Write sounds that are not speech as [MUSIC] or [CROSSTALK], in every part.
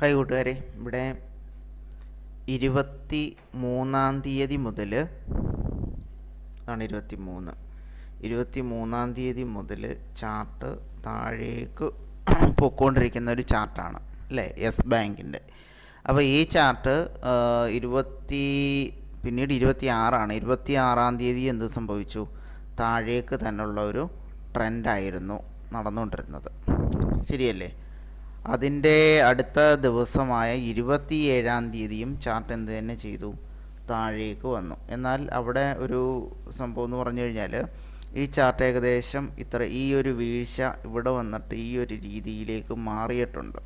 Hi കൂട്ടുകാരെ. ഇവിടെ ഇരുപത്തി മൂന്നാം തീയതി മുതൽ ആണ് ഇരുപത്തി മൂന്ന് ഇരുപത്തി മൂന്നാം തീയതി മുതൽ ചാർട്ട് താഴേക്ക് [CLEARS THROAT] പൊക്കോണ്ടിരിക്കുന്ന ഒരു ചാർട്ടാണ് അല്ലേ? യെസ് ബാങ്കിന്റെ. അപ്പോൾ ഈ ചാർട്ട് ഇരുപത്തി പിന്നീട് ഇരുപത്തി ആറാണ് ഇരുപത്തി ആറാം തീയതി എന്ത് സംഭവിച്ചു? താഴേക്ക് തന്നെയുള്ള ഒരു ട്രെൻഡായിരുന്നു നടന്നുകൊണ്ടിരുന്നത്. ശരിയല്ലേ? അതിന്റെ അടുത്ത ദിവസമായ ഇരുപത്തിയേഴാം തീയതിയും ചാർട്ട് എന്ത് തന്നെ ചെയ്തു താഴേക്ക് വന്നു. എന്നാൽ അവിടെ ഒരു സംഭവം എന്ന് പറഞ്ഞു കഴിഞ്ഞാൽ ഈ ചാർട്ട് ഏകദേശം ഇത്ര ഈ ഒരു വീഴ്ച ഇവിടെ വന്നിട്ട് ഈ ഒരു രീതിയിലേക്ക് മാറിയിട്ടുണ്ട്.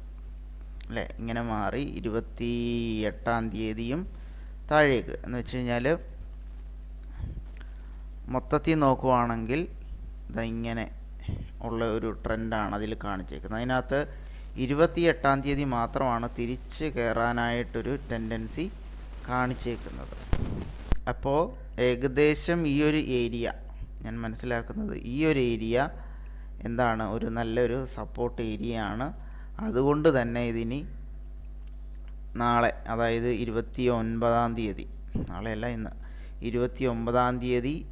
അല്ലേ? ഇങ്ങനെ മാറി ഇരുപത്തി എട്ടാം തീയതിയും താഴേക്ക്. എന്ന് വെച്ച് കഴിഞ്ഞാൽ മൊത്തത്തിൽ നോക്കുവാണെങ്കിൽ ഇതാ ഇങ്ങനെ ഉള്ള ഒരു ട്രെൻഡാണ് അതിൽ കാണിച്ചേക്കുന്നത്. അതിനകത്ത് ഇരുപത്തി എട്ടാം തീയതി മാത്രമാണ് തിരിച്ച് കയറാനായിട്ടൊരു ടെൻഡൻസി കാണിച്ചേക്കുന്നത്. അപ്പോൾ ഏകദേശം ഈ ഒരു ഏരിയ ഞാൻ മനസ്സിലാക്കുന്നത് ഈ ഒരു ഏരിയ എന്താണ്? ഒരു നല്ലൊരു സപ്പോർട്ട് ഏരിയ ആണ്. അതുകൊണ്ട് തന്നെ ഇതിനി നാളെ അതായത് ഇരുപത്തി ഒൻപതാം തീയതി നാളെയല്ല ഇന്ന് ഇരുപത്തി ഒമ്പതാം തീയതി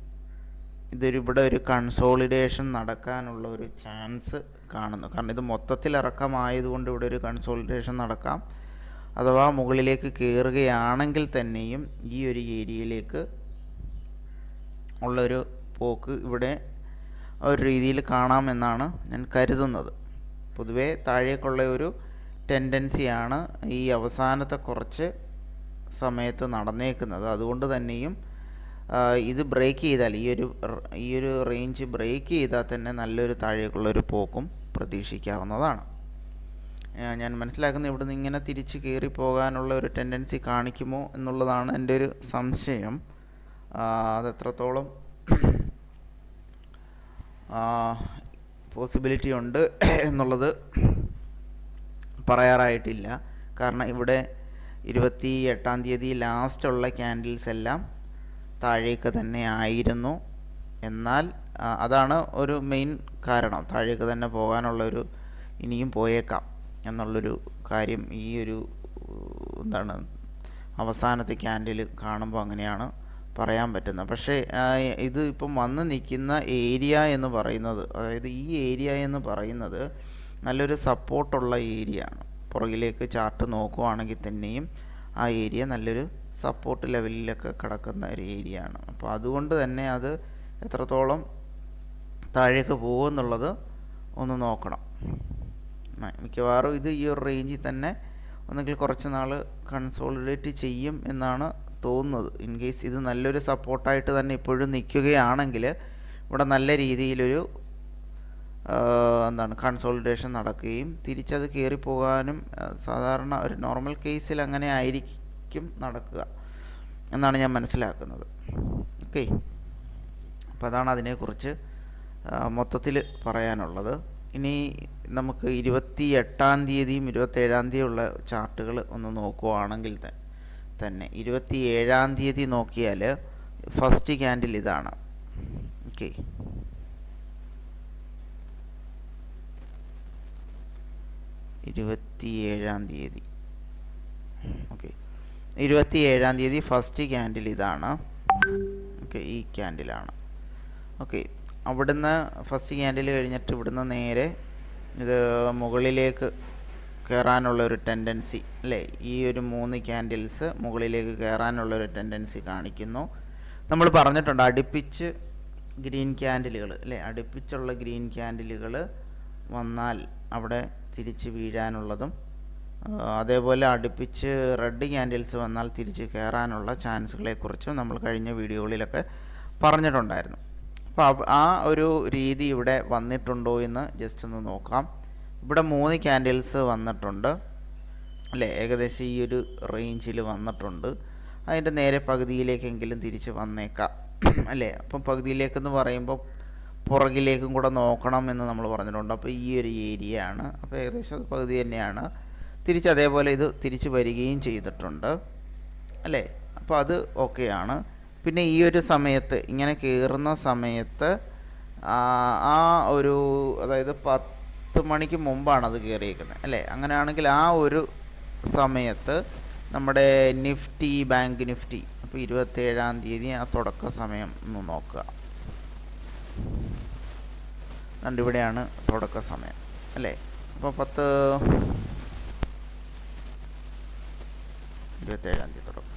ഇതൊരു ഇവിടെ ഒരു കൺസോളിഡേഷൻ നടക്കാനുള്ള ഒരു ചാൻസ് കാണുന്നു. കാരണം ഇത് മൊത്തത്തിൽ ഇറക്കമായതുകൊണ്ട് ഇവിടെ ഒരു കൺസോൾട്ടേഷൻ നടക്കാം. അഥവാ മുകളിലേക്ക് കയറുകയാണെങ്കിൽ തന്നെയും ഈ ഒരു ഏരിയയിലേക്ക് ഉള്ളൊരു പോക്ക് ഇവിടെ ഒരു രീതിയിൽ കാണാമെന്നാണ് ഞാൻ കരുതുന്നത്. പൊതുവേ താഴേക്കുള്ള ഒരു ടെൻഡൻസിയാണ് ഈ അവസാനത്തെ കുറച്ച് സമയത്ത് നടന്നേക്കുന്നത്. അതുകൊണ്ട് തന്നെയും ഇത് ബ്രേക്ക് ചെയ്താൽ ഈ ഒരു ഈ ഒരു റേഞ്ച് ബ്രേക്ക് ചെയ്താൽ തന്നെ നല്ലൊരു താഴേക്കുള്ളൊരു പോക്കും പ്രതീക്ഷിക്കാവുന്നതാണ്. ഞാൻ മനസ്സിലാക്കുന്ന ഇവിടെ ഇവിടുന്ന് ഇങ്ങനെ തിരിച്ച് കയറി പോകാനുള്ള ഒരു ടെൻഡൻസി കാണിക്കുമോ എന്നുള്ളതാണ് എന്റെ ഒരു സംശയം. അതെത്രത്തോളം പോസിബിലിറ്റി ഉണ്ട് എന്നുള്ളത് പറയാറായിട്ടില്ല. കാരണം ഇവിടെ ഇരുപത്തി എട്ടാം തീയതി ലാസ്റ്റുള്ള ക്യാൻഡിൽസ് എല്ലാം താഴേക്ക് തന്നെ ആയിരുന്നു. എന്നാൽ അതാണ് ഒരു മെയിൻ കാരണം. താഴേക്ക് തന്നെ പോകാനുള്ളൊരു ഇനിയും പോയേക്കാം എന്നുള്ളൊരു കാര്യം ഈ ഒരു എന്താണ് അവസാനത്തെ ക്യാൻഡിൽ കാണുമ്പോൾ അങ്ങനെയാണ് പറയാൻ പറ്റുന്നത്. പക്ഷേ ഇത് ഇപ്പം വന്ന് നിൽക്കുന്ന ഏരിയ എന്ന് പറയുന്നത് അതായത് ഈ ഏരിയ എന്ന് പറയുന്നത് നല്ലൊരു സപ്പോർട്ടുള്ള ഏരിയ ആണ് പുറകിലേക്ക് ചാർട്ട് നോക്കുവാണെങ്കിൽ തന്നെയും ആ ഏരിയ നല്ലൊരു സപ്പോർട്ട് ലെവലിലൊക്കെ കിടക്കുന്ന ഒരു ഏരിയ ആണ് അപ്പോൾ അതുകൊണ്ട് തന്നെ അത് എത്രത്തോളം താഴേക്ക് പോകുമെന്നുള്ളത് ഒന്ന് നോക്കണം. മിക്കവാറും ഇത് ഈ ഒരു റേഞ്ചിൽ തന്നെ ഒന്നെങ്കിൽ കുറച്ച് നാൾ കൺസോളിഡേറ്റ് ചെയ്യും എന്നാണ് തോന്നുന്നത്. ഇൻ കേസ് ഇത് നല്ലൊരു സപ്പോർട്ടായിട്ട് തന്നെ ഇപ്പോഴും നിൽക്കുകയാണെങ്കിൽ ഇവിടെ നല്ല രീതിയിലൊരു എന്താണ് കൺസോളിഡേഷൻ നടക്കുകയും തിരിച്ചത് കയറിപ്പോകാനും സാധാരണ ഒരു നോർമൽ കേസിൽ അങ്ങനെ ആയിരിക്കും നടക്കുക എന്നാണ് ഞാൻ മനസ്സിലാക്കുന്നത്. ഓക്കെ അപ്പോൾ അതാണ് അതിനെക്കുറിച്ച് മൊത്തത്തിൽ പറയാനുള്ളത്. ഇനി നമുക്ക് ഇരുപത്തി എട്ടാം തീയതിയും ഇരുപത്തേഴാം തീയതിയുള്ള ചാർട്ടുകൾ ഒന്ന് നോക്കുവാണെങ്കിൽ തന്നെ. ഇരുപത്തി ഏഴാം തീയതി നോക്കിയാൽ ഫസ്റ്റ് ക്യാൻഡിൽ ഇതാണ്. ഓക്കെ. ഇരുപത്തി ഏഴാം തീയതി. ഓക്കെ. ഇരുപത്തി ഏഴാം തീയതി ഫസ്റ്റ് ക്യാൻഡിൽ ഇതാണ്. ഓക്കെ ഈ ക്യാൻഡിലാണ് ഓക്കെ അവിടുന്ന് ഫസ്റ്റ് ക്യാൻഡിൽ കഴിഞ്ഞിട്ട് ഇവിടുന്ന് നേരെ ഇത് മുകളിലേക്ക് കയറാനുള്ള ഒരു ടെൻഡൻസി അല്ലേ? ഈ ഒരു മൂന്ന് ക്യാൻഡിൽസ് മുകളിലേക്ക് കയറാനുള്ള ഒരു ടെൻഡൻസി കാണിക്കുന്നു. നമ്മൾ പറഞ്ഞിട്ടുണ്ട് അടുപ്പിച്ച് ഗ്രീൻ ക്യാൻഡിലുകൾ അല്ലേ? അടുപ്പിച്ചുള്ള ഗ്രീൻ ക്യാൻഡിലുകൾ വന്നാൽ അവിടെ തിരിച്ച് വീഴാനുള്ളതും അതേപോലെ അടുപ്പിച്ച് റെഡ് ക്യാൻഡിൽസ് വന്നാൽ തിരിച്ച് കയറാനുള്ള ചാൻസുകളെക്കുറിച്ചും നമ്മൾ കഴിഞ്ഞ വീഡിയോകളിലൊക്കെ പറഞ്ഞിട്ടുണ്ടായിരുന്നു. അപ്പോൾ ആ ഒരു രീതി ഇവിടെ വന്നിട്ടുണ്ടോ എന്ന് ജസ്റ്റ് ഒന്ന് നോക്കാം. ഇവിടെ മൂന്ന് ക്യാൻഡിൽസ് വന്നിട്ടുണ്ട്. അല്ലേ? ഏകദേശം ഈ ഒരു റേഞ്ചിൽ വന്നിട്ടുണ്ട്. അതിന്റെ നേരെ പകുതിയിലേക്കെങ്കിലും തിരിച്ച് വന്നേക്കാം. അല്ലേ? അപ്പം പകുതിയിലേക്കെന്ന് പറയുമ്പോൾ പുറകിലേക്കും കൂടെ നോക്കണം എന്ന് നമ്മൾ പറഞ്ഞിട്ടുണ്ട്. അപ്പോൾ ഈ ഒരു ഏരിയ ആണ്. അപ്പോൾ ഏകദേശം അത് പകുതി തന്നെയാണ്. തിരിച്ച് അതേപോലെ ഇത് തിരിച്ച് വരികയും ചെയ്തിട്ടുണ്ട്. അല്ലേ? അപ്പോൾ അത് ഓക്കെയാണ് പിന്നെ ഈ ഒരു സമയത്ത് ഇങ്ങനെ കയറുന്ന സമയത്ത് ആ ഒരു അതായത് പത്ത് മണിക്ക് മുമ്പാണ് അത് കയറിയേക്കുന്നത് അല്ലേ? അങ്ങനെയാണെങ്കിൽ ആ ഒരു സമയത്ത് നമ്മുടെ നിഫ്റ്റി ബാങ്ക് നിഫ്റ്റി അപ്പോൾ ഇരുപത്തേഴാം തീയതി ആ തുടക്ക സമയം ഒന്ന് നോക്കുക. കണ്ടിവിടെയാണ് തുടക്ക സമയം. അല്ലേ? അപ്പോൾ പത്ത് ഇരുപത്തേഴാം തീയതി തുടക്ക.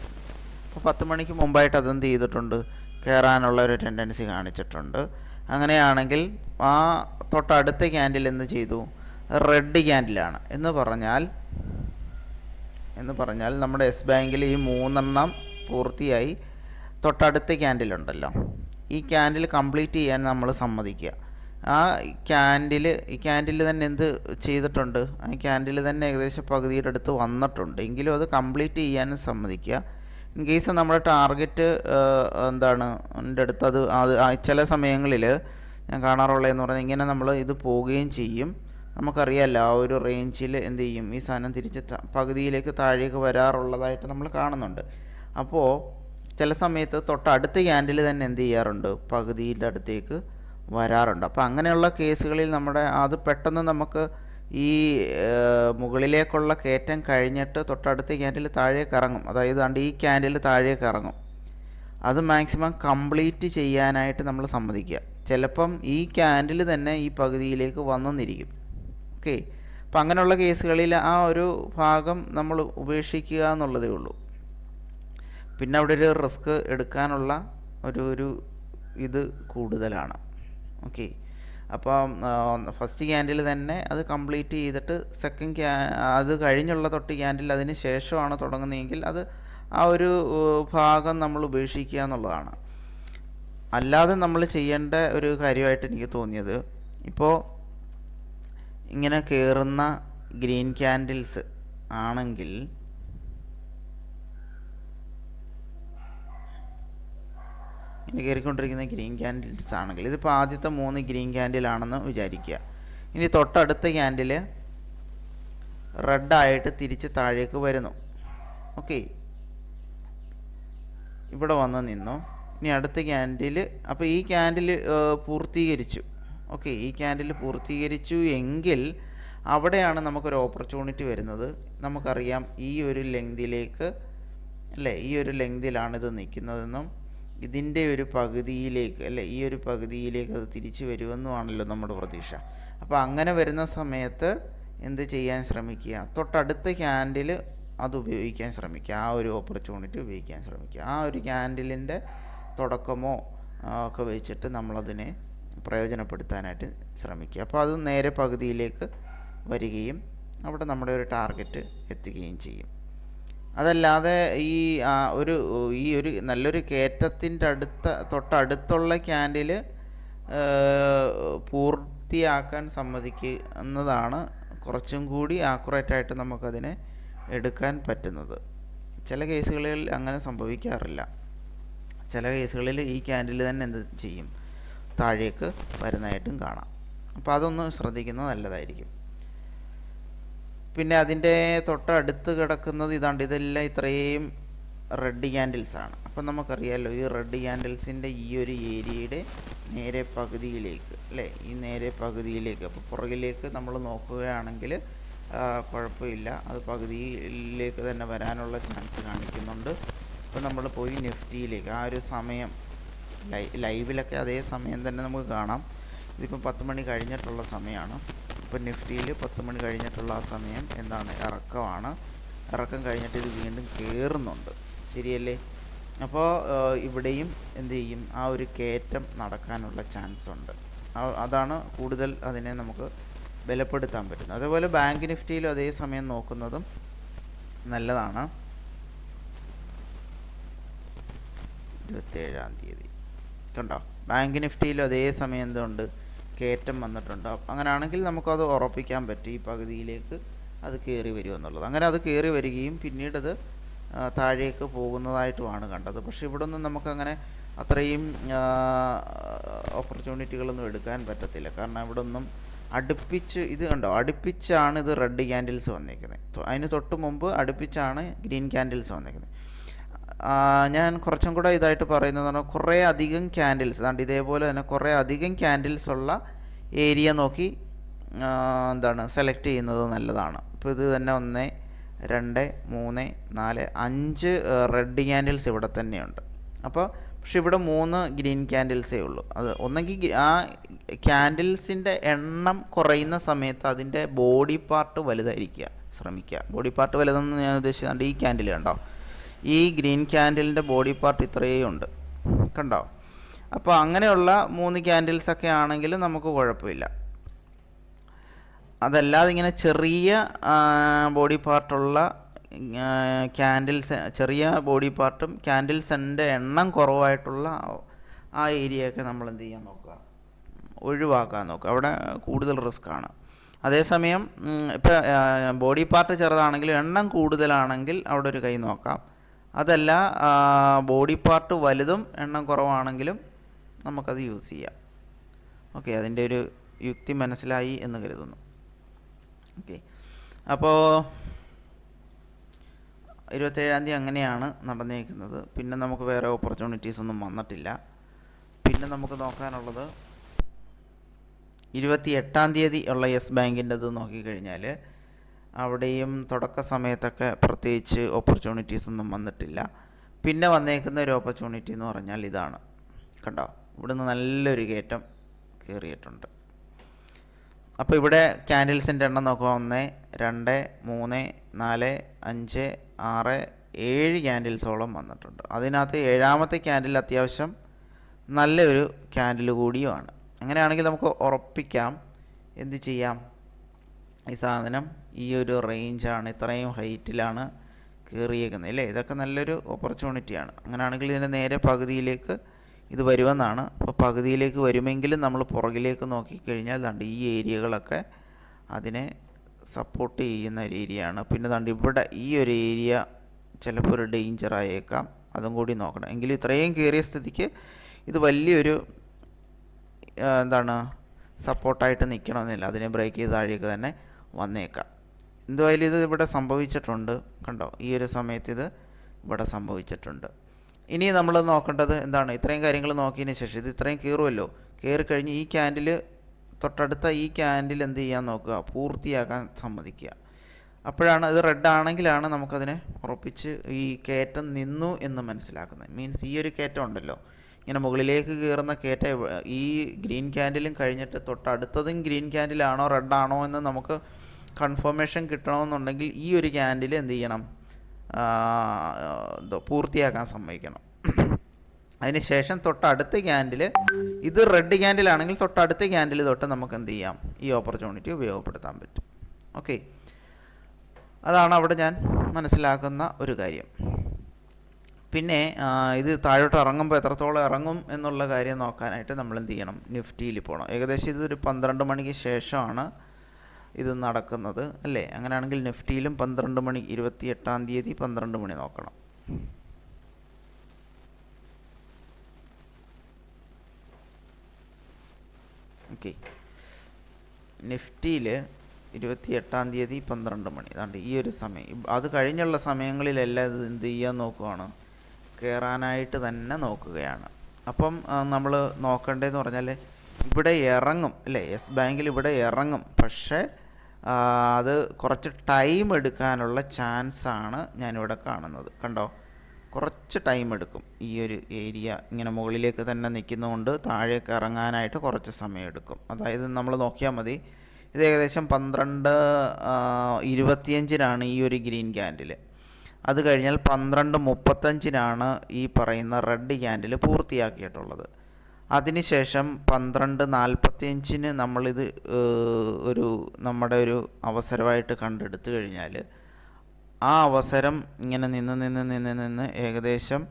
അപ്പോൾ പത്ത് മണിക്ക് മുമ്പായിട്ട് അതെന്ത് ചെയ്തിട്ടുണ്ട്? കയറാനുള്ള ഒരു ടെൻഡൻസി കാണിച്ചിട്ടുണ്ട്. അങ്ങനെയാണെങ്കിൽ ആ തൊട്ടടുത്ത ക്യാൻഡിൽ എന്ത് ചെയ്തു? റെഡ് ക്യാൻഡിലാണ് എന്ന് പറഞ്ഞാൽ എന്ന് പറഞ്ഞാൽ നമ്മുടെ എസ് ബാങ്കിൽ ഈ മൂന്നെണ്ണം പൂർത്തിയായി തൊട്ടടുത്ത ക്യാൻഡിലുണ്ടല്ലോ ഈ ക്യാൻഡിൽ കംപ്ലീറ്റ് ചെയ്യാൻ നമ്മൾ സമ്മതിക്കുക. ആ ക്യാൻഡിൽ ഈ ക്യാൻഡിൽ തന്നെ എന്ത് ചെയ്തിട്ടുണ്ട്? ആ ക്യാൻഡിൽ തന്നെ ഏകദേശം പകുതിയുടെ അടുത്ത് വന്നിട്ടുണ്ട്. എങ്കിലും അത് കംപ്ലീറ്റ് ചെയ്യാൻ സമ്മതിക്കുക. ഇൻ കേസ് നമ്മുടെ ടാർഗറ്റ് എന്താണ് എന്റെ അടുത്ത് അത് ചില സമയങ്ങളിൽ ഞാൻ കാണാറുള്ളതെന്ന് പറഞ്ഞാൽ ഇങ്ങനെ നമ്മൾ ഇത് പോവുകയും ചെയ്യും. നമുക്കറിയാമല്ലോ ആ ഒരു റേഞ്ചിൽ എന്ത് ചെയ്യും? ഈ സാധനം തിരിച്ച് പകുതിയിലേക്ക് താഴേക്ക് വരാറുള്ളതായിട്ട് നമ്മൾ കാണുന്നുണ്ട്. അപ്പോൾ ചില സമയത്ത് തൊട്ടടുത്ത ക്യാൻഡിൽ തന്നെ എന്ത് ചെയ്യാറുണ്ട്? പകുതിയുടെ അടുത്തേക്ക് വരാറുണ്ട്. അപ്പോൾ അങ്ങനെയുള്ള കേസുകളിൽ നമ്മുടെ അത് പെട്ടെന്ന് നമുക്ക് ഈ മുകളിലേക്കുള്ള കയറ്റം കഴിഞ്ഞിട്ട് തൊട്ടടുത്ത ക്യാൻഡിൽ താഴേക്ക് ഇറങ്ങും. അതായത് അണ്ട് ഈ ക്യാൻഡിൽ താഴേക്ക് ഇറങ്ങും. അത് മാക്സിമം കംപ്ലീറ്റ് ചെയ്യാനായിട്ട് നമ്മൾ സമ്മതിക്കുക. ചിലപ്പം ഈ ക്യാൻഡിൽ തന്നെ ഈ പകുതിയിലേക്ക് വന്നെന്നിരിക്കും. ഓക്കെ? അപ്പം അങ്ങനെയുള്ള കേസുകളിൽ ആ ഒരു ഭാഗം നമ്മൾ ഉപേക്ഷിക്കുക എന്നുള്ളതേ ഉള്ളൂ. പിന്നെ അവിടെ ഒരു റിസ്ക് എടുക്കാനുള്ള ഒരു ഒരു ഇത് കൂടുതലാണ്. ഓക്കെ? അപ്പം ഫസ്റ്റ് ക്യാൻഡിൽ തന്നെ അത് കംപ്ലീറ്റ് ചെയ്തിട്ട് സെക്കൻഡ് ക്യാ അത് കഴിഞ്ഞുള്ള തൊട്ട് ക്യാൻഡിൽ അതിന് ശേഷമാണ് തുടങ്ങുന്നതെങ്കിൽ അത് ആ ഒരു ഭാഗം നമ്മൾ ഉപേക്ഷിക്കുക എന്നുള്ളതാണ്. അല്ലാതെ നമ്മൾ ചെയ്യേണ്ട ഒരു കാര്യമായിട്ട് എനിക്ക് തോന്നിയത് ഇപ്പോൾ ഇങ്ങനെ കയറുന്ന ഗ്രീൻ ക്യാൻഡിൽസ് ആണെങ്കിൽ ഇങ്ങനെ കയറിക്കൊണ്ടിരിക്കുന്ന ഗ്രീൻ ക്യാൻഡിൽസ് ആണെങ്കിൽ ഇതിപ്പോൾ ആദ്യത്തെ മൂന്ന് ഗ്രീൻ ക്യാൻഡിലാണെന്ന് വിചാരിക്കുക. ഇനി തൊട്ടടുത്ത ക്യാൻഡിൽ റെഡായിട്ട് തിരിച്ച് താഴേക്ക് വരുന്നു. ഓക്കെ. ഇവിടെ വന്ന് നിന്നു. ഇനി അടുത്ത ക്യാൻഡിൽ അപ്പോൾ ഈ ക്യാൻഡിൽ പൂർത്തീകരിച്ചു. ഓക്കെ ഈ ക്യാൻഡിൽ പൂർത്തീകരിച്ചു എങ്കിൽ അവിടെയാണ് നമുക്കൊരു ഓപ്പർച്യൂണിറ്റി വരുന്നത്. നമുക്കറിയാം ഈ ഒരു ലെങ്തിലേക്ക് അല്ലേ ഈ ഒരു ലെങ്തിലാണ് ഇത് നിൽക്കുന്നതെന്നും ഇതിന്റെ ഒരു പകുതിയിലേക്ക് അല്ലേ ഈ ഒരു പകുതിയിലേക്ക് അത് തിരിച്ചു വരുമെന്നുമാണല്ലോ നമ്മുടെ പ്രതീക്ഷ. അപ്പോൾ അങ്ങനെ വരുന്ന സമയത്ത് എന്ത് ചെയ്യാൻ ശ്രമിക്കുക? തൊട്ടടുത്ത ക്യാൻഡിൽ അത് ഉപയോഗിക്കാൻ ശ്രമിക്കുക. ആ ഒരു ഓപ്പർച്യൂണിറ്റി ഉപയോഗിക്കാൻ ശ്രമിക്കുക. ആ ഒരു ക്യാൻഡിലിന്റെ തുടക്കമോ ഒക്കെ വെച്ചിട്ട് നമ്മളതിനെ പ്രയോജനപ്പെടുത്താനായിട്ട് ശ്രമിക്കുക. അപ്പോൾ അത് നേരെ പകുതിയിലേക്ക് വരികയും അവിടെ നമ്മുടെ ഒരു ടാർഗറ്റ് എത്തുകയും ചെയ്യും. അതല്ലാതെ ഈ ഒരു ഈ ഒരു നല്ലൊരു കയറ്റത്തിന്റെ അടുത്ത തൊട്ടടുത്തുള്ള ക്യാൻഡിൽ പൂർത്തിയാക്കാൻ സമ്മതിക്കുന്നതാണ് കുറച്ചും കൂടി ആക്കുറേറ്റ് ആയിട്ട് നമുക്കതിനെ എടുക്കാൻ പറ്റുന്നത്. ചില കേസുകളിൽ അങ്ങനെ സംഭവിക്കാറില്ല. ചില കേസുകളിൽ ഈ ക്യാൻഡിൽ തന്നെ എന്ത് ചെയ്യും? താഴേക്ക് വരുന്നതായിട്ടും കാണാം. അപ്പോൾ അതൊന്ന് ശ്രദ്ധിക്കുന്നത് നല്ലതായിരിക്കും. പിന്നെ അതിന്റെ തൊട്ടടുത്ത് കിടക്കുന്നത് ഇതാണ്ട് ഇതെല്ലാം ഇത്രയും റെഡ് ക്യാൻഡിൽസ് ആണ്. അപ്പം നമുക്കറിയാമല്ലോ ഈ റെഡ് ക്യാൻഡിൽസിന്റെ ഈ ഒരു ഏരിയയുടെ നേരെ പകുതിയിലേക്ക് അല്ലേ? ഈ നേരെ പകുതിയിലേക്ക്. അപ്പോൾ പുറകിലേക്ക് നമ്മൾ നോക്കുകയാണെങ്കിൽ കുഴപ്പമില്ല. അത് പകുതിയിലേക്ക് തന്നെ വരാനുള്ള ചാൻസ് കാണിക്കുന്നുണ്ട്. അപ്പോൾ നമ്മൾ പോയി നിഫ്റ്റിയിലേക്ക്. ആ ഒരു സമയം ലൈവിലൊക്കെ അതേ സമയം തന്നെ നമുക്ക് കാണാം. ഇതിപ്പം പത്ത് മണി കഴിഞ്ഞിട്ടുള്ള സമയമാണ്. ഇപ്പോൾ നിഫ്റ്റിയിൽ പത്ത് മണി കഴിഞ്ഞിട്ടുള്ള ആ സമയം എന്താണ്? ഇറക്കമാണ്. ഇറക്കം കഴിഞ്ഞിട്ട് ഇത് വീണ്ടും കയറുന്നുണ്ട് ശരിയല്ലേ? അപ്പോൾ ഇവിടെയും എന്ത് ചെയ്യും? ആ ഒരു കയറ്റം നടക്കാനുള്ള ചാൻസ് ഉണ്ട്. അതാണ് കൂടുതൽ അതിനെ നമുക്ക് ബലപ്പെടുത്താൻ പറ്റുന്നത്. അതേപോലെ ബാങ്ക് നിഫ്റ്റിയിലും അതേ സമയം നോക്കുന്നതും നല്ലതാണ്. ഇരുപത്തേഴാം തീയതി. കണ്ടോ? ബാങ്ക് നിഫ്റ്റിയിലും അതേ സമയം എന്തുണ്ട്? കയറ്റം വന്നിട്ടുണ്ട്. അങ്ങനെയാണെങ്കിൽ നമുക്കത് ഉറപ്പിക്കാൻ പറ്റും ഈ പകുതിയിലേക്ക് അത് കയറി വരുമെന്നുള്ളത് അങ്ങനെ അത് കയറി വരികയും പിന്നീടത് താഴേക്ക് പോകുന്നതായിട്ടുമാണ് കണ്ടത്. പക്ഷേ ഇവിടെ ഒന്നും നമുക്കങ്ങനെ അത്രയും ഓപ്പർച്യൂണിറ്റികളൊന്നും എടുക്കാൻ പറ്റത്തില്ല. കാരണം ഇവിടെ ഒന്നും അടുപ്പിച്ച് ഇത് കണ്ടോ? അടുപ്പിച്ചാണ് ഇത് റെഡ് ക്യാൻഡിൽസ് വന്നേക്കുന്നത്. അതിന് തൊട്ട് മുമ്പ് അടുപ്പിച്ചാണ് ഗ്രീൻ ക്യാൻഡിൽസ് വന്നേക്കുന്നത്. ഞാൻ കുറച്ചും കൂടെ ഇതായിട്ട് പറയുന്നത് പറഞ്ഞാൽ കുറേ അധികം ക്യാൻഡിൽസ് അതുകൊണ്ട് ഇതേപോലെ തന്നെ കുറേ അധികം ക്യാൻഡിൽസ് ഉള്ള ഏരിയ നോക്കി എന്താണ് സെലക്ട് ചെയ്യുന്നത് നല്ലതാണ്. ഇപ്പോൾ ഇത് തന്നെ ഒന്ന് രണ്ട് മൂന്ന് നാല് അഞ്ച് റെഡ് ക്യാൻഡിൽസ് ഇവിടെ തന്നെയുണ്ട്. അപ്പോൾ പക്ഷെ ഇവിടെ മൂന്ന് ഗ്രീൻ ക്യാൻഡിൽസേ ഉള്ളൂ. അത് ഒന്നെങ്കിൽ ആ ക്യാൻഡിൽസിന്റെ എണ്ണം കുറയുന്ന സമയത്ത് അതിന്റെ ബോഡി പാർട്ട് വലുതായിരിക്കുക ശ്രമിക്കുക. ബോഡി പാർട്ട് വലുതെന്ന് ഞാൻ ഉദ്ദേശിച്ചുകൊണ്ട് ഈ ക്യാൻഡിൽ കണ്ടോ? ഈ ഗ്രീൻ ക്യാൻഡിലിന്റെ ബോഡി പാർട്ട് ഇത്രയേ ഉണ്ട്. കണ്ടോ? അപ്പോൾ അങ്ങനെയുള്ള മൂന്ന് ക്യാൻഡിൽസ് ഒക്കെ നമുക്ക് കുഴപ്പമില്ല. അതല്ലാതെ ഇങ്ങനെ ചെറിയ ബോഡി പാർട്ടുള്ള ക്യാൻഡിൽസ് ചെറിയ ബോഡി പാർട്ടും ക്യാൻഡിൽസിന്റെ എണ്ണം കുറവായിട്ടുള്ള ആ- ആ ഏരിയയൊക്കെ നമ്മൾ എന്ത് ചെയ്യാൻ നോക്കുക? ഒഴിവാക്കാൻ നോക്കുക. അവിടെ കൂടുതൽ റിസ്ക് ആണ്. അതേസമയം ഇപ്പോൾ ബോഡി പാർട്ട് ചെറുതാണെങ്കിലും എണ്ണം കൂടുതലാണെങ്കിൽ അവിടെ ഒരു കൈ നോക്കാം. അതല്ല ബോഡി പാർട്ട് വലുതും എണ്ണം കുറവാണെങ്കിലും നമുക്കത് യൂസ് ചെയ്യാം. ഓക്കെ അതിന്റെ ഒരു യുക്തി മനസ്സിലായി എന്ന് കരുതുന്നു. ഓക്കെ അപ്പോൾ ഇരുപത്തേഴാം തീയതി അങ്ങനെയാണ് നടന്നേക്കുന്നത്. പിന്നെ നമുക്ക് വേറെ ഓപ്പർച്യൂണിറ്റീസ് ഒന്നും വന്നിട്ടില്ല. പിന്നെ നമുക്ക് നോക്കാനുള്ളത് ഇരുപത്തി എട്ടാം തീയതി ഉള്ള യെസ് ബാങ്കിന്റെത് നോക്കിക്കഴിഞ്ഞാൽ അവിടെയും തുടക്ക സമയത്തൊക്കെ പ്രത്യേകിച്ച് ഓപ്പർച്യൂണിറ്റീസ് ഒന്നും വന്നിട്ടില്ല. പിന്നെ വന്നേക്കുന്ന ഒരു ഓപ്പർച്യൂണിറ്റി എന്ന് പറഞ്ഞാൽ ഇതാണ്. കണ്ടോ? ഇവിടുന്ന് നല്ലൊരു കയറ്റം കയറിയിട്ടുണ്ട് അപ്പോൾ ഇവിടെ ക്യാൻഡിൽസിന്റെ എണ്ണം നോക്കുക. ഒന്ന് രണ്ട് മൂന്ന് നാല് അഞ്ച് ആറ് ഏഴ് ക്യാൻഡിൽസോളം വന്നിട്ടുണ്ട്. അതിനകത്ത് ഏഴാമത്തെ ക്യാൻഡിൽ അത്യാവശ്യം നല്ലൊരു ക്യാൻഡിൽ കൂടിയുമാണ്. അങ്ങനെയാണെങ്കിൽ നമുക്ക് ഉറപ്പിക്കാം. എന്ത് ചെയ്യാം? ഈ സാധനം ഈ ഒരു റേഞ്ചാണ് ഇത്രയും ഹൈറ്റിലാണ് കയറിയേക്കുന്നത് അല്ലേ? ഇതൊക്കെ നല്ലൊരു ഓപ്പർച്യൂണിറ്റിയാണ് അങ്ങനെയാണെങ്കിൽ ഇതിന്റെ നേരെ പകുതിയിലേക്ക് ഇത് വരുമെന്നാണ്. അപ്പോൾ പകുതിയിലേക്ക് വരുമെങ്കിലും നമ്മൾ പുറകിലേക്ക് നോക്കിക്കഴിഞ്ഞാൽ ദാണ്ട് ഈ ഏരിയകളൊക്കെ അതിനെ സപ്പോർട്ട് ചെയ്യുന്ന ഒരു ഏരിയയാണ് പിന്നെ ദാണ്ട് ഇവിടെ ഈ ഒരു ഏരിയ ചിലപ്പോൾ ഒരു ഡേഞ്ചർ ആയേക്കാം. അതും കൂടി നോക്കണം. എങ്കിലും ഇത്രയും കയറിയ സ്ഥിതിക്ക് ഇത് വലിയൊരു എന്താണ് സപ്പോർട്ടായിട്ട് നിൽക്കണമെന്നില്ല അതിനെ ബ്രേക്ക് ചെയ്ത് താഴേക്ക് തന്നെ വന്നേക്കാം. എന്തായാലും ഇത് ഇവിടെ സംഭവിച്ചിട്ടുണ്ട്. കണ്ടോ? ഈ ഒരു സമയത്ത് ഇത് ഇവിടെ സംഭവിച്ചിട്ടുണ്ട്. ഇനി നമ്മൾ നോക്കേണ്ടത് എന്താണ്? ഇത്രയും കാര്യങ്ങൾ നോക്കിയതിന് ശേഷം ഇത് ഇത്രയും കീറുമല്ലോ കയറി കഴിഞ്ഞ് ഈ ക്യാൻഡിൽ തൊട്ടടുത്ത ഈ ക്യാൻഡിൽ എന്ത് ചെയ്യാൻ നോക്കുക? പൂർത്തിയാക്കാൻ സമ്മതിക്കുക. അപ്പോഴാണ് ഇത് റെഡ് ആണെങ്കിലാണ് നമുക്കതിനെ ഉറപ്പിച്ച് ഈ കയറ്റം നിന്നു എന്ന് മനസ്സിലാക്കുന്നത്. മീൻസ് ഈ ഒരു കയറ്റം ഉണ്ടല്ലോ. ഇങ്ങനെ മുകളിലേക്ക് കയറുന്ന കയറ്റം ഈ ഗ്രീൻ ക്യാൻഡിലും കഴിഞ്ഞിട്ട് തൊട്ടടുത്തതും ഗ്രീൻ ക്യാൻഡിലാണോ റെഡ് ആണോ എന്ന് നമുക്ക് കൺഫർമേഷൻ കിട്ടണമെന്നുണ്ടെങ്കിൽ ഈ ഒരു ക്യാൻഡിൽ എന്ത് ചെയ്യണം? എന്തോ പൂർത്തിയാക്കാൻ സമ്മതിക്കണം. അതിനുശേഷം തൊട്ടടുത്ത ക്യാൻഡിൽ ഇത് റെഡ് ക്യാൻഡിലാണെങ്കിൽ തൊട്ടടുത്ത ക്യാൻഡിൽ തൊട്ട് നമുക്ക് എന്ത് ചെയ്യാം? ഈ ഓപ്പർച്യൂണിറ്റി ഉപയോഗപ്പെടുത്താൻ പറ്റും. ഓക്കെ അതാണ് അവിടെ ഞാൻ മനസ്സിലാക്കുന്ന ഒരു കാര്യം. പിന്നെ ഇത് താഴോട്ട് ഇറങ്ങുമ്പോൾ എത്രത്തോളം ഇറങ്ങും എന്നുള്ള കാര്യം നോക്കാനായിട്ട് നമ്മൾ എന്ത് ചെയ്യണം? നിഫ്റ്റിയിൽ പോകണം ഏകദേശം ഇതൊരു പന്ത്രണ്ട് മണിക്ക് ശേഷമാണ് ഇത് നടക്കുന്നത് അല്ലേ? അങ്ങനെയാണെങ്കിൽ നിഫ്റ്റിയിലും പന്ത്രണ്ട് മണി ഇരുപത്തി എട്ടാം തീയതി പന്ത്രണ്ട് മണി നോക്കണം. ഓക്കെ. നിഫ്റ്റിയിൽ ഇരുപത്തി എട്ടാം തീയതി പന്ത്രണ്ട് മണി. അതാണ്ട് ഈ ഒരു സമയം. അത് കഴിഞ്ഞുള്ള സമയങ്ങളിലെല്ലാം ഇത് എന്ത് ചെയ്യാൻ നോക്കുകയാണ് കയറാനായിട്ട് തന്നെ നോക്കുകയാണ്. അപ്പം നമ്മൾ നോക്കേണ്ടതെന്ന് പറഞ്ഞാൽ ഇവിടെ ഇറങ്ങും അല്ലേ? യെസ് ബാങ്കിൽ ഇവിടെ ഇറങ്ങും. പക്ഷേ അത് കുറച്ച് ടൈം എടുക്കാനുള്ള ചാൻസാണ് ഞാനിവിടെ കാണുന്നത്. കണ്ടോ? കുറച്ച് ടൈം എടുക്കും. ഈ ഒരു ഏരിയ ഇങ്ങനെ മുകളിലേക്ക് തന്നെ നിൽക്കുന്നതുകൊണ്ട് താഴേക്ക് ഇറങ്ങാനായിട്ട് കുറച്ച് സമയം എടുക്കും. അതായത് നമ്മൾ നോക്കിയാൽ മതി ഇത് ഏകദേശം പന്ത്രണ്ട് ഇരുപത്തിയഞ്ചിനാണ് ഈ ഒരു ഗ്രീൻ ക്യാൻഡിൽ അത് കഴിഞ്ഞാൽ പന്ത്രണ്ട് മുപ്പത്തഞ്ചിനാണ് ഈ പറയുന്ന റെഡ് ക്യാൻഡിൽ പൂർത്തിയാക്കിയിട്ടുള്ളത്. അതിനുശേഷം പന്ത്രണ്ട് നാൽപ്പത്തിയഞ്ചിന് നമ്മളിത് ഒരു നമ്മുടെ ഒരു അവസരമായിട്ട് കണ്ടെടുത്തു കഴിഞ്ഞാൽ ആ അവസരം ഇങ്ങനെ നിന്ന് നിന്ന് നിന്ന് നിന്ന് ഏകദേശം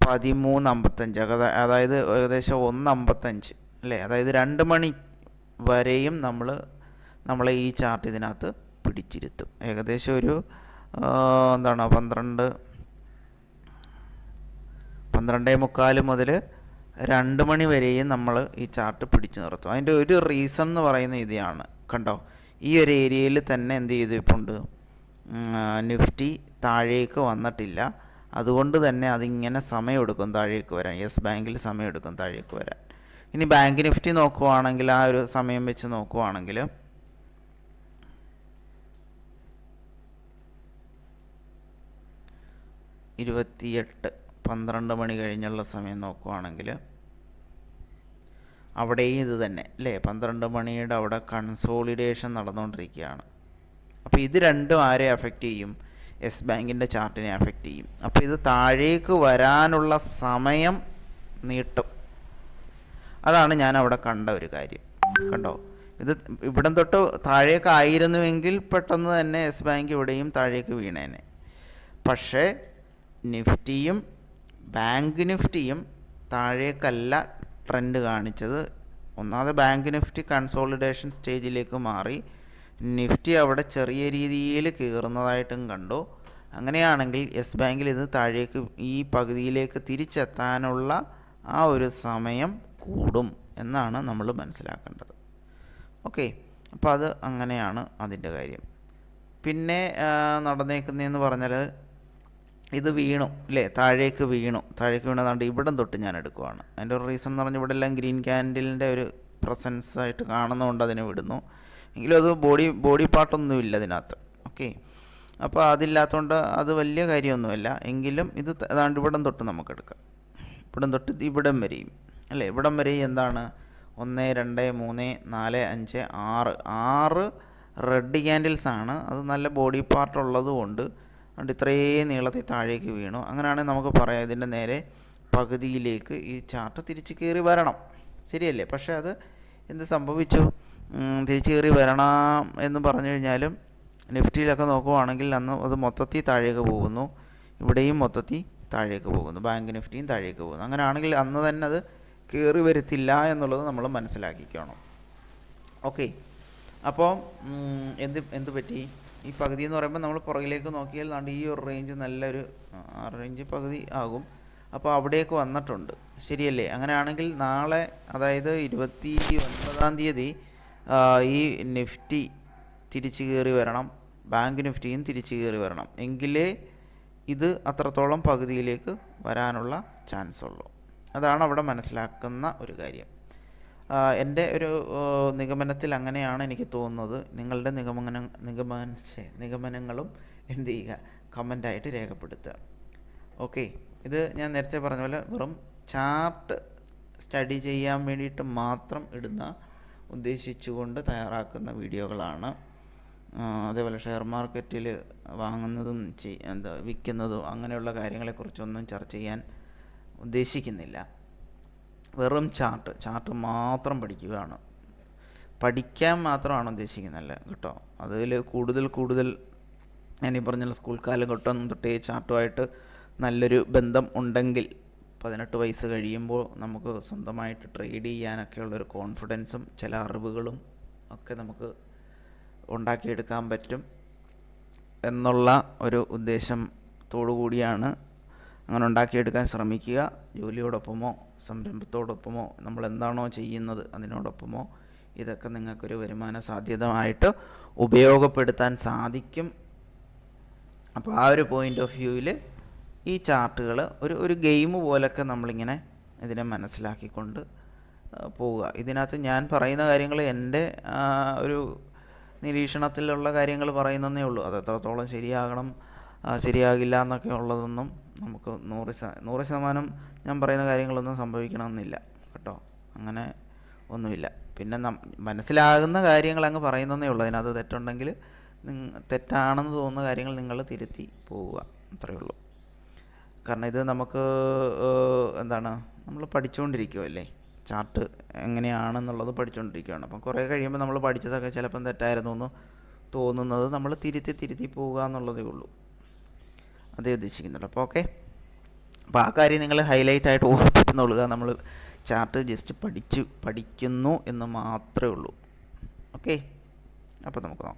പതിമൂന്ന് അമ്പത്തഞ്ച് അത- അതായത് ഏകദേശം ഒന്ന് അമ്പത്തഞ്ച് അല്ലേ? അതായത് രണ്ട് മണി വരെയും നമ്മൾ നമ്മളെ ഈ ചാർട്ട് ഇതിനകത്ത് പിടിച്ചിരുത്തും. ഏകദേശം ഒരു എന്താണ് പന്ത്രണ്ട് പന്ത്രണ്ടേ മുക്കാൽ മുതൽ രണ്ട് മണി വരെയും നമ്മൾ ഈ ചാർട്ട് പിടിച്ചു നിർത്തും. അതിന്റെ ഒരു റീസൺ എന്ന് പറയുന്നത് ഇതാണ്. കണ്ടോ? ഈ ഒരു ഏരിയയിൽ തന്നെ എന്ത് ചെയ്തിട്ടുണ്ട്? നിഫ്റ്റി താഴേക്ക് വന്നിട്ടില്ല. അതുകൊണ്ട് തന്നെ അതിങ്ങനെ സമയമെടുക്കും താഴേക്ക് വരാൻ. യെസ് ബാങ്കിൽ സമയമെടുക്കും താഴേക്ക് വരാൻ. ഇനി ബാങ്ക് നിഫ്റ്റി നോക്കുവാണെങ്കിൽ ആ ഒരു സമയം വെച്ച് നോക്കുവാണെങ്കിൽ ഇരുപത്തിയെട്ട്. പന്ത്രണ്ട് മണി കഴിഞ്ഞുള്ള സമയം നോക്കുവാണെങ്കിൽ അവിടെയും ഇത് തന്നെ അല്ലേ? പന്ത്രണ്ട് മണിയുടെ അവിടെ കൺസോളിഡേഷൻ നടന്നുകൊണ്ടിരിക്കുകയാണ്. അപ്പോൾ ഇത് രണ്ടും ആരെ അഫക്റ്റ് ചെയ്യും? യെസ് ബാങ്കിന്റെ ചാർട്ടിനെ അഫക്റ്റ് ചെയ്യും. അപ്പോൾ ഇത് താഴേക്ക് വരാനുള്ള സമയം നീട്ടും. അതാണ് ഞാൻ അവിടെ കണ്ട ഒരു കാര്യം. കണ്ടോ? ഇത് ഇവിടം തൊട്ട് താഴേക്ക് ആയിരുന്നുവെങ്കിൽ പെട്ടെന്ന് തന്നെ യെസ് ബാങ്ക് ഇവിടെയും താഴേക്ക് വീണേനെ. പക്ഷേ നിഫ്റ്റിയും ബാങ്ക് നിഫ്റ്റിയും താഴേക്കല്ല ട്രെൻഡ് കാണിച്ചത്. ഒന്നാമത് ബാങ്ക് നിഫ്റ്റി കൺസോളിഡേഷൻ സ്റ്റേജിലേക്ക് മാറി. നിഫ്റ്റി അവിടെ ചെറിയ രീതിയിൽ കയറുന്നതായിട്ടും കണ്ടു. അങ്ങനെയാണെങ്കിൽ യെസ് ബാങ്കിൽ ഇത് താഴേക്ക് ഈ പകുതിയിലേക്ക് തിരിച്ചെത്താനുള്ള ആ ഒരു സമയം കൂടും എന്നാണ് നമ്മൾ മനസ്സിലാക്കേണ്ടത്. ഓക്കെ അപ്പോൾ അത് അങ്ങനെയാണ് അതിന്റെ കാര്യം. പിന്നെ നടന്നേക്കുന്നതെന്ന് പറഞ്ഞാൽ ഇത് വീണു അല്ലേ താഴേക്ക് വീണു. താഴേക്ക് വീണതാണ്ട് ഇവിടം തൊട്ട് ഞാൻ എടുക്കുവാണ്. അതിന്റെ ഒരു റീസൺ എന്ന് പറഞ്ഞാൽ ഇവിടെ എല്ലാം ഗ്രീൻ ക്യാൻഡിലിന്റെ ഒരു പ്രസൻസ് ആയിട്ട് കാണുന്നതുകൊണ്ട് അതിനെ വിടുന്നു. എങ്കിലും അത് ബോഡി ബോഡി പാർട്ടൊന്നും ഇല്ല അതിനകത്ത്. ഓക്കെ അപ്പോൾ അതില്ലാത്തതുകൊണ്ട് അത് വലിയ കാര്യമൊന്നുമല്ല. എങ്കിലും ഇത് ഏതാണ്ട് ഇവിടം തൊട്ട് നമുക്ക് എടുക്കാം ഇവിടം തൊട്ട് ഇവിടം വരെയും. അല്ലേ? ഇവിടം വരെയും എന്താണ്? ഒന്ന് രണ്ട് മൂന്ന് നാല് അഞ്ച് ആറ്. ആറ് റെഡ് ക്യാൻഡിൽസ് ആണ്. അത് നല്ല ബോഡി പാർട്ട് ഉള്ളത് കൊണ്ട് അതുകൊണ്ട് ഇത്രയും നീളത്തിൽ താഴേക്ക് വീണു. അങ്ങനെയാണെങ്കിൽ നമുക്ക് പറയാം ഇതിന്റെ നേരെ പകുതിയിലേക്ക് ഈ ചാർട്ട് തിരിച്ച് കയറി വരണം. ശരിയല്ലേ? പക്ഷേ അത് എന്ത് സംഭവിച്ചു? തിരിച്ച് കയറി വരണം എന്ന് പറഞ്ഞു കഴിഞ്ഞാലും നിഫ്റ്റിയിലൊക്കെ നോക്കുവാണെങ്കിൽ അന്ന് അത് മൊത്തത്തിൽ താഴേക്ക് പോകുന്നു. ഇവിടെയും മൊത്തത്തിൽ താഴേക്ക് പോകുന്നു. ബാങ്ക് നിഫ്റ്റിയും താഴേക്ക് പോകുന്നു. അങ്ങനെയാണെങ്കിൽ അന്ന് തന്നെ അത് കയറി വരത്തില്ല എന്നുള്ളത് നമ്മൾ മനസ്സിലാക്കിക്കണം. ഓക്കെ. അപ്പോൾ എന്ത് എന്ത് പറ്റി? ഈ പകുതി എന്ന് പറയുമ്പോൾ നമ്മൾ പുറകിലേക്ക് നോക്കിയാൽ ദാണ്ട് ഈ ഒരു റേഞ്ച് നല്ലൊരു റേഞ്ച് പകുതി ആകും. അപ്പോൾ അവിടേക്ക് വന്നിട്ടുണ്ട്. ശരിയല്ലേ? അങ്ങനെയാണെങ്കിൽ നാളെ അതായത് ഇരുപത്തി ഒൻപതാം തീയതി ഈ നിഫ്റ്റി തിരിച്ചു കയറി വരണം. ബാങ്ക് നിഫ്റ്റിയും തിരിച്ചു കയറി വരണം. എങ്കിലേ ഇത് അത്രത്തോളം പകുതിയിലേക്ക് വരാനുള്ള ചാൻസ് ഉള്ളൂ അതാണ് അവിടെ മനസ്സിലാക്കുന്ന ഒരു കാര്യം. എന്റെ ഒരു നിഗമനത്തിൽ അങ്ങനെയാണ് എനിക്ക് തോന്നുന്നത്. നിങ്ങളുടെ നിഗമന നിഗമന നിഗമനങ്ങളും എന്ത് ചെയ്യുക? കമന്റായിട്ട് രേഖപ്പെടുത്തുക. ഓക്കെ. ഇത് ഞാൻ നേരത്തെ പറഞ്ഞ പോലെ വെറും ചാർട്ട് സ്റ്റഡി ചെയ്യാൻ വേണ്ടിയിട്ട് മാത്രം ഇടുന്ന ഉദ്ദേശിച്ചുകൊണ്ട് തയ്യാറാക്കുന്ന വീഡിയോകളാണ്. അതേപോലെ ഷെയർ മാർക്കറ്റിൽ വാങ്ങുന്നതും എന്താ വിൽക്കുന്നതും അങ്ങനെയുള്ള കാര്യങ്ങളെക്കുറിച്ചൊന്നും ചർച്ച ചെയ്യാൻ ഉദ്ദേശിക്കുന്നില്ല. വെറും ചാർട്ട് ചാർട്ട് മാത്രം പഠിക്കുകയാണ്. പഠിക്കാൻ മാത്രമാണ് ഉദ്ദേശിക്കുന്നതല്ല കേട്ടോ. അതിൽ കൂടുതൽ കൂടുതൽ ഈ പറഞ്ഞ സ്കൂൾ കാലഘട്ടം തൊട്ടേ ചാർട്ടുമായിട്ട് നല്ലൊരു ബന്ധം ഉണ്ടെങ്കിൽ പതിനെട്ട് വയസ്സ് കഴിയുമ്പോൾ നമുക്ക് സ്വന്തമായിട്ട് ട്രേഡ് ചെയ്യാനൊക്കെയുള്ളൊരു കോൺഫിഡൻസും ചില അറിവുകളും ഒക്കെ നമുക്ക് ഉണ്ടാക്കിയെടുക്കാൻ പറ്റും എന്നുള്ള ഒരു ഉദ്ദേശത്തോടു കൂടിയാണ് അങ്ങനെ ഉണ്ടാക്കിയെടുക്കാൻ ശ്രമിക്കുക. ജോലിയോടൊപ്പമോ സംരംഭത്തോടൊപ്പമോ നമ്മൾ എന്താണോ ചെയ്യുന്നത് അതിനോടൊപ്പമോ ഇതൊക്കെ നിങ്ങൾക്കൊരു വരുമാന സാധ്യതമായിട്ട് ഉപയോഗപ്പെടുത്താൻ സാധിക്കും. അപ്പോൾ ആ ഒരു പോയിന്റ് ഓഫ് വ്യൂവിൽ ഈ ചാർട്ടുകൾ ഒരു ഒരു ഗെയിം പോലൊക്കെ നമ്മളിങ്ങനെ ഇതിനെ മനസ്സിലാക്കിക്കൊണ്ട് പോവുക. ഇതിനകത്ത് ഞാൻ പറയുന്ന കാര്യങ്ങൾ എന്റെ ഒരു നിരീക്ഷണത്തിലുള്ള കാര്യങ്ങൾ പറയുന്നതേ ഉള്ളൂ. അത് എത്രത്തോളം ശരിയാകണം ശരിയാകില്ല എന്നൊക്കെ ഉള്ളതൊന്നും നമുക്ക് നൂറ് ശ നൂറ് ശതമാനം ഞാൻ പറയുന്ന കാര്യങ്ങളൊന്നും സംഭവിക്കണമെന്നില്ല കേട്ടോ. അങ്ങനെ ഒന്നുമില്ല. പിന്നെ നം മനസ്സിലാകുന്ന കാര്യങ്ങൾ അങ്ങ് പറയുന്നതേ ഉള്ളൂ. അതിനകത്ത് തെറ്റുണ്ടെങ്കിൽ തെറ്റാണെന്ന് തോന്നുന്ന കാര്യങ്ങൾ നിങ്ങൾ തിരുത്തി പോവുക. അത്രയേ ഉള്ളൂ. കാരണം ഇത് നമുക്ക് എന്താണ് നമ്മൾ പഠിച്ചുകൊണ്ടിരിക്കുമല്ലേ ചാർട്ട് എങ്ങനെയാണെന്നുള്ളത് പഠിച്ചുകൊണ്ടിരിക്കുകയാണ് അപ്പം കുറേ കഴിയുമ്പോൾ നമ്മൾ പഠിച്ചതൊക്കെ ചിലപ്പം തെറ്റായിരുന്നു എന്ന് തോന്നുന്നത് നമ്മൾ തിരുത്തി തിരുത്തി പോവുക എന്നുള്ളതേ ഉള്ളൂ. അതേ ഉദ്ദേശിക്കുന്നുള്ളൂ. അപ്പോൾ ഓക്കെ അപ്പോൾ ആ കാര്യം നിങ്ങൾ ഹൈലൈറ്റ് ആയിട്ട് ഓർത്തിരുന്നുള്ളുക നമ്മൾ ചാർട്ട് ജസ്റ്റ് പഠിച്ചു പഠിക്കുന്നു എന്ന് മാത്രമേ ഉള്ളൂ. ഓക്കെ അപ്പോൾ നമുക്ക് നോക്കാം.